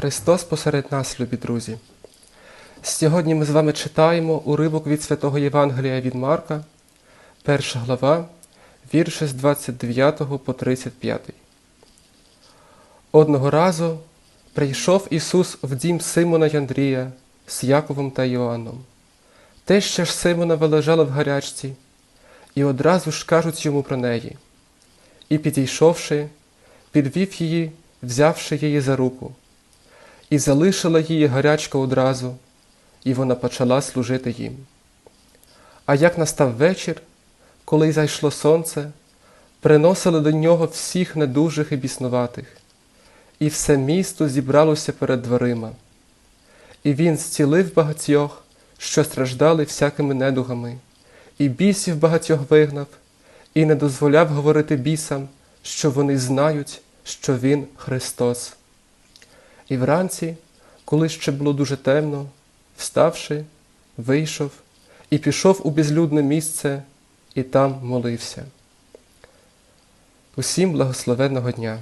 Христос посеред нас, любі друзі. Сьогодні ми з вами читаємо уривок від Святого Євангелія від Марка, перша глава, вірші з 29 по 35. Одного разу прийшов Ісус в дім Симона й Андрія з Яковом та Йоанном. Ще ж Симона вилежала в гарячці, і одразу ж кажуть йому про неї. І підійшовши, підвів її, взявши її за руку, і залишила її гарячка одразу, і вона почала служити їм. А як настав вечір, коли зайшло сонце, приносили до нього всіх недужих і біснуватих, і все місто зібралося перед дверима. І він зцілив багатьох, що страждали всякими недугами, і бісів багатьох вигнав, і не дозволяв говорити бісам, що вони знають, що Він Христос. І вранці, коли ще було дуже темно, вставши, вийшов і пішов у безлюдне місце, і там молився. Усім благословенного дня!